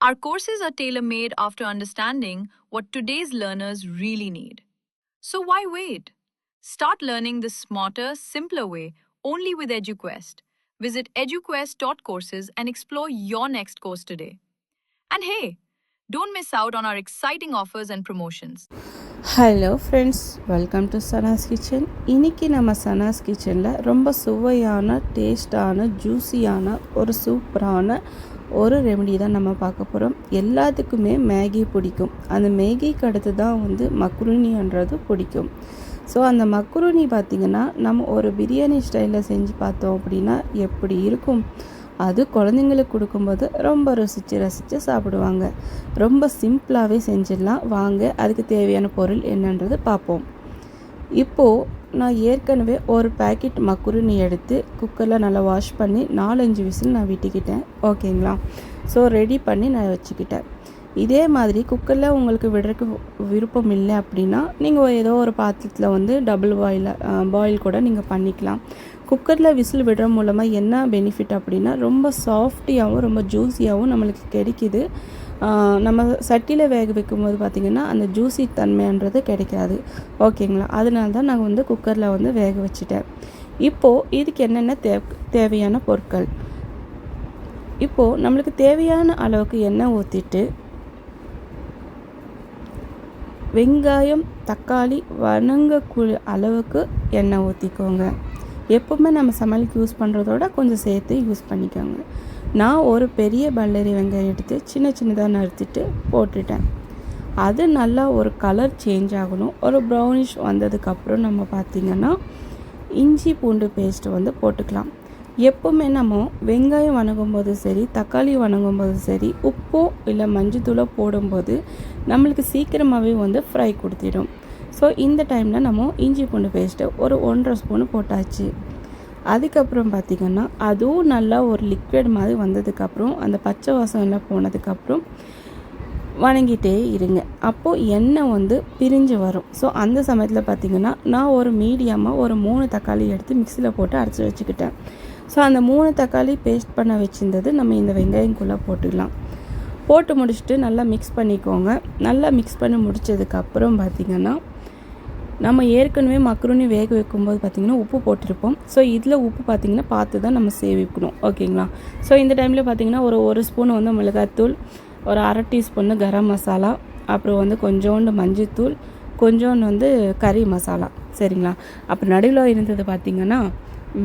Our courses are tailor made after understanding what today's learners really need. So why wait? Start learning the smarter, simpler way only with EduQuest. Visit eduquest.courses and explore your next course today. And hey, don't miss out on our exciting offers and promotions. Hello friends welcome to Sana's kitchen இன்னைக்கு நம்ம சனாஸ் கிச்சனில் ரொம்ப சுவையான டேஸ்டான ஜூஸியான ஒரு சூப்பரான ஒரு remedy தான் நம்ம பார்க்க போகிறோம் எல்லாத்துக்குமே மேகி பிடிக்கும். அந்த மேகிக்கு அடுத்து தான் வந்து மக்ருனின்றது பிடிக்கும். ஸோ அந்த மக்ருனி பார்த்திங்கன்னா நம்ம ஒரு பிரியாணி ஸ்டைலில் செஞ்சு பார்த்தோம் அப்படின்னா எப்படி இருக்கும்? அது குழந்தைங்களுக்கு கொடுக்கும்போது ரொம்ப ரசித்து ரசித்து சாப்பிடுவாங்க. ரொம்ப சிம்பிளாகவே செஞ்சிடலாம். வாங்க அதுக்கு தேவையான பொருள் என்னன்றது பார்ப்போம். இப்போது நான் ஏற்கனவே ஒரு பேக்கெட் மக்குருணி எடுத்து குக்கரில் நல்லா வாஷ் பண்ணி நாலஞ்சு விசில் நான் விட்டுக்கிட்டேன். ஓகேங்களா? ஸோ ரெடி பண்ணி நான் வச்சுக்கிட்டேன். இதே மாதிரி குக்கரில் உங்களுக்கு விடுறதுக்கு விருப்பம் இல்லை அப்படின்னா நீங்கள் ஏதோ ஒரு பாத்திரத்தில் வந்து டபுள் பாயில் பாயில் கூட நீங்கள் பண்ணிக்கலாம். குக்கரில் விசில் விடுற மூலமாக என்ன பெனிஃபிட் அப்படின்னா ரொம்ப சாஃப்டியாகவும் ரொம்ப ஜூஸியாகவும் நம்மளுக்கு கிடைக்கிது. நம்ம சட்டியில் வேக வைக்கும்போது பார்த்திங்கன்னா அந்த ஜூஸி தன்மைன்றது கிடைக்காது. ஓகேங்களா? அதனால தான் நாங்கள் வந்து குக்கரில் வந்து வேக வச்சுட்டேன். இப்போது இதுக்கு என்னென்ன தே தேவையான பொருட்கள்? இப்போது நம்மளுக்கு தேவையான அளவுக்கு எண்ணெய் ஊற்றிட்டு வெங்காயம் தக்காளி வணங்கக்கூடிய அளவுக்கு எண்ணெய் ஊற்றிக்கோங்க எப்போவுமே நம்ம சமையலுக்கு யூஸ் பண்ணுறதோட கொஞ்சம் சேர்த்து யூஸ் பண்ணிக்கோங்க. நான் ஒரு பெரிய பல்லரி வெங்காயம் எடுத்து சின்ன சின்னதாக நறுத்திட்டு போட்டுட்டேன். அது நல்லா ஒரு கலர் சேஞ்ச் ஆகணும். ஒரு ப்ரௌனிஷ் வந்ததுக்கப்புறம் நம்ம பார்த்திங்கன்னா இஞ்சி பூண்டு பேஸ்ட்டு வந்து போட்டுக்கலாம். எப்போவுமே நம்ம வெங்காயம் வணங்கும் போது சரி தக்காளி வணங்கும் போது சரி உப்போ இல்லை மஞ்சத்தூளோ போடும்போது நம்மளுக்கு சீக்கிரமாகவே வந்து ஃப்ரை கொடுத்திடும். ஸோ இந்த டைமில் நம்ம இஞ்சி பூண்டு பேஸ்ட்டு ஒரு ஒன்றரை ஸ்பூனு போட்டாச்சு. அதுக்கப்புறம் பார்த்திங்கன்னா அதுவும் நல்லா ஒரு லிக்விட் மாதிரி வந்ததுக்கப்புறம் அந்த பச்சை வாசம் எல்லாம் போனதுக்கப்புறம் வணங்கிட்டே இருங்க. அப்போது எண்ணெய் வந்து பிரிஞ்சு வரும். ஸோ அந்த சமயத்தில் பார்த்திங்கன்னா நான் ஒரு மீடியமாக ஒரு மூணு தக்காளி எடுத்து மிக்சியில் போட்டு அரைச்சி வச்சுக்கிட்டேன். ஸோ அந்த மூணு தக்காளி பேஸ்ட் பண்ண வச்சுருந்தது நம்ம இந்த வெங்காயங்குள்ளே போட்டுக்கலாம். போட்டு முடிச்சுட்டு நல்லா மிக்ஸ் பண்ணிக்கோங்க. நல்லா மிக்ஸ் பண்ணி முடித்ததுக்கப்புறம் பார்த்திங்கன்னா நம்ம ஏற்கனவே மக்ருனி வேக வைக்கும்போது பார்த்திங்கன்னா உப்பு போட்டிருப்போம். ஸோ இதில் உப்பு பார்த்திங்கன்னா பார்த்து தான் நம்ம சேவிக்கணும். ஓகேங்களா? ஸோ இந்த டைமில் பார்த்திங்கன்னா ஒரு ஒரு ஸ்பூன் வந்து மிளகாத்தூள் ஒரு அரை டீஸ்பூன் கரம் மசாலா அப்புறம் வந்து கொஞ்சோண்டு மஞ்சத்தூள் கொஞ்சோண்டு வந்து கறி மசாலா. சரிங்களா? அப்புறம் நடுவில் இருந்தது பார்த்திங்கன்னா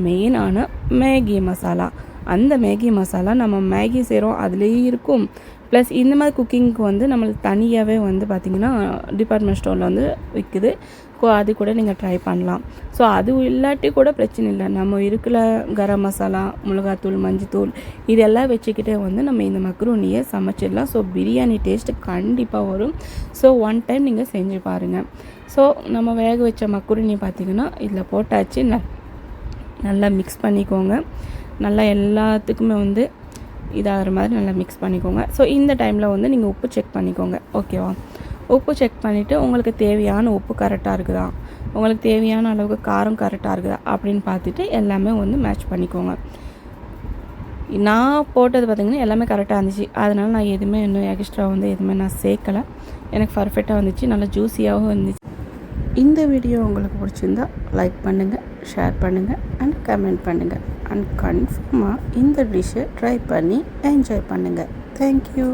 மெயினான மேகி மசாலா. அந்த மேகி மசாலா நம்ம மேகி செய்கிறோம் அதுலேயும் இருக்கும். ப்ளஸ் இந்த மாதிரி குக்கிங்க்கு வந்து நம்மளுக்கு தனியாகவே வந்து பார்த்திங்கன்னா டிபார்ட்மெண்ட் ஸ்டோரில் வந்து விற்குது அது கூட நீங்கள் ட்ரை பண்ணலாம். ஸோ அது இல்லாட்டி கூட பிரச்சனை இல்லை. நம்ம இருக்கிற கரம் மசாலா மிளகாத்தூள் மஞ்சத்தூள் இதெல்லாம் வச்சுக்கிட்டே வந்து நம்ம இந்த மக்ரூனியை சமைச்சிடலாம். ஸோ பிரியாணி டேஸ்ட்டு கண்டிப்பாக வரும். ஸோ ஒன் டைம் நீங்கள் செஞ்சு பாருங்கள் ஸோ நம்ம வேக வச்ச மக்ரூனி பார்த்திங்கன்னா இதில் போட்டாச்சு. நல்லா மிக்ஸ் பண்ணிக்கோங்க. நல்லா எல்லாத்துக்குமே வந்து இதாகிற மாதிரி நல்லா மிக்ஸ் பண்ணிக்கோங்க. ஸோ இந்த டைமில் வந்து நீங்கள் உப்பு செக் பண்ணிக்கோங்க. ஓகேவா உப்பு செக் பண்ணிவிட்டு உங்களுக்கு தேவையான உப்பு கரெக்டாக இருக்குதா? உங்களுக்கு தேவையான அளவுக்கு காரம் கரெக்டாக இருக்குதா? அப்படின்னு பார்த்துட்டு எல்லாமே வந்து மேட்ச் பண்ணிக்கோங்க. நான் போட்டது பார்த்திங்கன்னா எல்லாமே கரெக்டாக இருந்துச்சு. அதனால் நான் எதுவுமே இன்னும் எக்ஸ்ட்ரா வந்து எதுவுமே நான் சேர்க்கலை. எனக்கு பர்ஃபெக்டாக வந்துச்சு. நல்லா ஜூஸியாகவும் இருந்துச்சு. இந்த வீடியோ உங்களுக்கு பிடிச்சிருந்தா லைக் பண்ணுங்கள் ஷேர் பண்ணுங்கள் அண்ட் கமெண்ட் பண்ணுங்கள் அண்ட் கன்ஃபார்மாக இந்த டிஷ்ஷை ட்ரை பண்ணி என்ஜாய் பண்ணுங்கள் தேங்க்யூ